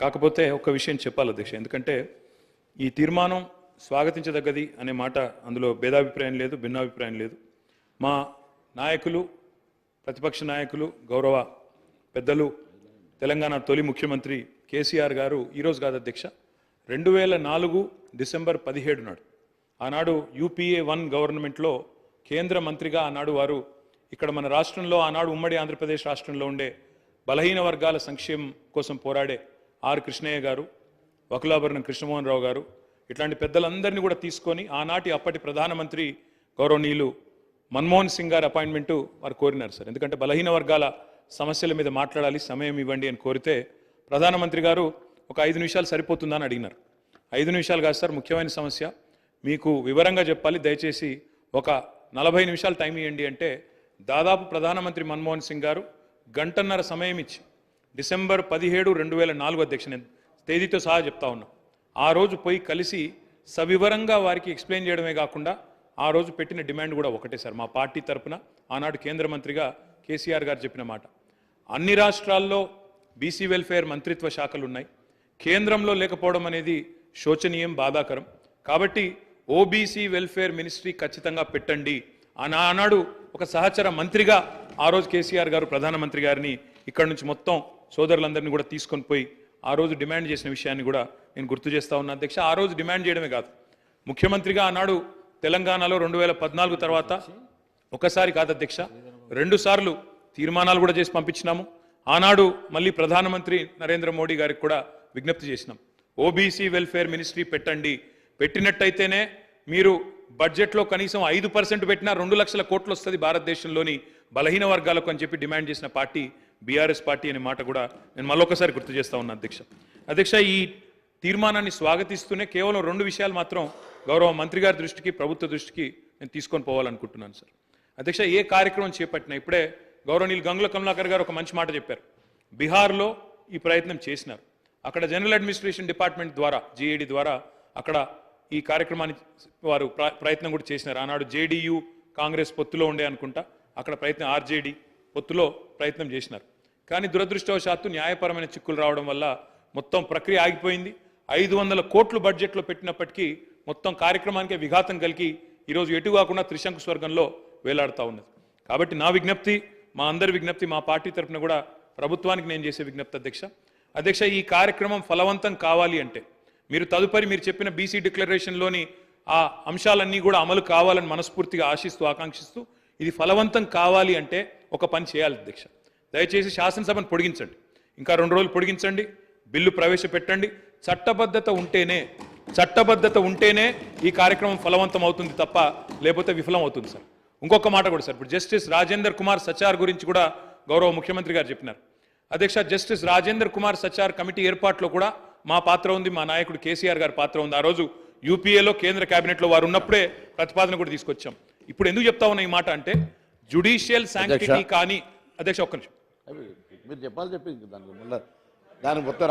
కాకపోతే ఒక విషయం చెప్పాలి అధ్యక్ష. ఎందుకంటే ఈ తీర్మానం స్వాగతించదగ్గది అనే మాట అందులో భేదాభిప్రాయం లేదు భిన్నాభిప్రాయం లేదు. మా నాయకులు ప్రతిపక్ష నాయకులు గౌరవ పెద్దలు తెలంగాణ తొలి ముఖ్యమంత్రి కేసీఆర్ గారు ఈరోజు కాదు అధ్యక్ష. రెండు వేల నాలుగు డిసెంబర్ పదిహేడు నాడు ఆనాడు యూపీఏ వన్ గవర్నమెంట్లో కేంద్ర మంత్రిగా ఆనాడు వారు ఇక్కడ మన రాష్ట్రంలో ఆనాడు ఉమ్మడి ఆంధ్రప్రదేశ్ రాష్ట్రంలో ఉండే బలహీన వర్గాల సంక్షేమం కోసం పోరాడే ఆర్ కృష్ణయ్య గారు వకులాభరణం కృష్ణమోహన్ రావు గారు ఇట్లాంటి పెద్దలందరినీ కూడా తీసుకొని ఆనాటి అప్పటి ప్రధానమంత్రి గౌరవనీయులు మన్మోహన్ సింగ్ గారి అపాయింట్మెంటు వారు కోరినారు సార్. ఎందుకంటే బలహీన వర్గాల సమస్యల మీద మాట్లాడాలి సమయం ఇవ్వండి అని కోరితే ప్రధానమంత్రి గారు ఒక ఐదు నిమిషాలు సరిపోతుందని అడిగినారు. ఐదు నిమిషాలు కాదు సార్ ముఖ్యమైన సమస్య. మీకు వివరంగా చెప్పాలి దయచేసి ఒక నలభై నిమిషాలు టైం ఇవ్వండి అంటే దాదాపు ప్రధానమంత్రి మన్మోహన్ సింగ్ గారు గంటన్నర సమయం ఇచ్చి డిసెంబర్ పదిహేడు రెండు వేల నాలుగు అధ్యక్ష నేను తేదీతో సహా చెప్తా ఉన్నా. ఆ రోజు పోయి కలిసి సవివరంగా వారికి ఎక్స్ప్లెయిన్ చేయడమే కాకుండా ఆ రోజు పెట్టిన డిమాండ్ కూడా ఒకటే సార్. మా పార్టీ తరపున ఆనాడు కేంద్ర మంత్రిగా కేసీఆర్ గారు చెప్పిన మాట. అన్ని రాష్ట్రాల్లో బీసీ వెల్ఫేర్ మంత్రిత్వ శాఖలు ఉన్నాయి. కేంద్రంలో లేకపోవడం అనేది శోచనీయం బాధాకరం. కాబట్టి ఓబీసీ వెల్ఫేర్ మినిస్ట్రీ ఖచ్చితంగా పెట్టండి. అని ఆనాడు ఒక సహచర మంత్రిగా ఆ రోజు కేసీఆర్ గారు ప్రధానమంత్రి గారిని ఇక్కడ నుంచి మొత్తం సోదరులందరినీ కూడా తీసుకొని పోయి ఆ రోజు డిమాండ్ చేసిన విషయాన్ని కూడా నేను గుర్తు చేస్తా ఉన్నా. అధ్యక్ష ఆ రోజు డిమాండ్ చేయడమే కాదు. ముఖ్యమంత్రిగా ఆనాడు తెలంగాణలో రెండు వేల పద్నాలుగు తర్వాత ఒకసారి కాదు అధ్యక్ష రెండు సార్లు తీర్మానాలు కూడా చేసి పంపించినాము. ఆనాడు మళ్ళీ ప్రధానమంత్రి నరేంద్ర మోడీ గారికి కూడా విజ్ఞప్తి చేసినాం. ఓబీసీ వెల్ఫేర్ మినిస్ట్రీ పెట్టండి. పెట్టినట్టయితేనే మీరు బడ్జెట్లో కనీసం ఐదు పర్సెంట్ పెట్టినా రెండు లక్షల కోట్లు వస్తుంది భారతదేశంలోని బలహీన వర్గాలకు అని చెప్పి డిమాండ్ చేసిన పార్టీ బీఆర్ఎస్ పార్టీ అనే మాట కూడా నేను మళ్ళొకసారి గుర్తు చేస్తా ఉన్నా అధ్యక్ష. అధ్యక్ష ఈ తీర్మానాన్ని స్వాగతిస్తూనే కేవలం రెండు విషయాలు మాత్రం గౌరవ మంత్రి గారి దృష్టికి ప్రభుత్వ దృష్టికి నేను తీసుకొని పోవాలనుకుంటున్నాను సార్. అధ్యక్ష ఏ కార్యక్రమం చేపట్టినా ఇప్పుడే గౌరవనీయులు గంగుల కమలాకర్ గారు ఒక మంచి మాట చెప్పారు. బీహార్లో ఈ ప్రయత్నం చేసినారు. అక్కడ జనరల్ అడ్మినిస్ట్రేషన్ డిపార్ట్మెంట్ ద్వారా జేఏడి ద్వారా అక్కడ ఈ కార్యక్రమాన్ని వారు ప్రయత్నం కూడా చేసినారు. ఆనాడు జేడీయూ కాంగ్రెస్ పొత్తులో ఉండే అనుకుంటా అక్కడ ప్రయత్నం ఆర్జేడీ పొత్తులో ప్రయత్నం చేసినారు. కానీ దురదృష్టవశాత్తు న్యాయపరమైన చిక్కులు రావడం వల్ల మొత్తం ప్రక్రియ ఆగిపోయింది. ఐదు వందల కోట్లు బడ్జెట్లో పెట్టినప్పటికీ మొత్తం కార్యక్రమానికి విఘాతం కలిగి ఈరోజు ఎటు కాకుండా త్రిశంకు స్వర్గంలో వేలాడుతూ ఉన్నది. కాబట్టి నా విజ్ఞప్తి మా అందరి విజ్ఞప్తి మా పార్టీ తరఫున కూడా ప్రభుత్వానికి నేను చేసే విజ్ఞప్తి అధ్యక్ష. అధ్యక్ష ఈ కార్యక్రమం ఫలవంతం కావాలి అంటే మీరు తదుపరి మీరు చెప్పిన బీసీ డిక్లరేషన్లోని ఆ అంశాలన్నీ కూడా అమలు కావాలని మనస్ఫూర్తిగా ఆశిస్తూ ఆకాంక్షిస్తూ ఇది ఫలవంతం కావాలి అంటే ఒక పని చేయాలి అధ్యక్ష. దయచేసి శాసనసభను పొడిగించండి. ఇంకా రెండు రోజులు పొడిగించండి. బిల్లు ప్రవేశపెట్టండి. చట్టబద్ధత ఉంటేనే చట్టబద్ధత ఉంటేనే ఈ కార్యక్రమం ఫలవంతం అవుతుంది తప్ప లేకపోతే విఫలం అవుతుంది సార్. ఇంకొక మాట కూడా సార్. ఇప్పుడు జస్టిస్ రాజేందర్ కుమార్ సచార్ గురించి కూడా గౌరవ ముఖ్యమంత్రి గారు చెప్పినారు. అధ్యక్ష జస్టిస్ రాజేందర్ కుమార్ సచార్ కమిటీ ఏర్పాట్లో కూడా మా పాత్ర ఉంది. మా నాయకుడు కేసీఆర్ గారి పాత్ర ఉంది. ఆ రోజు యూపీఏలో కేంద్ర కేబినెట్లో వారు ఉన్నప్పుడే ప్రతిపాదన కూడా తీసుకొచ్చాం. ఇప్పుడు ఎందుకు చెప్తా ఉన్నా ఈ మాట అంటే జుడిషియల్ శాంక్టిటీ కానీ అధ్యక్ష ఒక్క నిమిషం. అవి మీరు చెప్పాలి చెప్పింది దానికి మళ్ళీ దానికి మొత్తం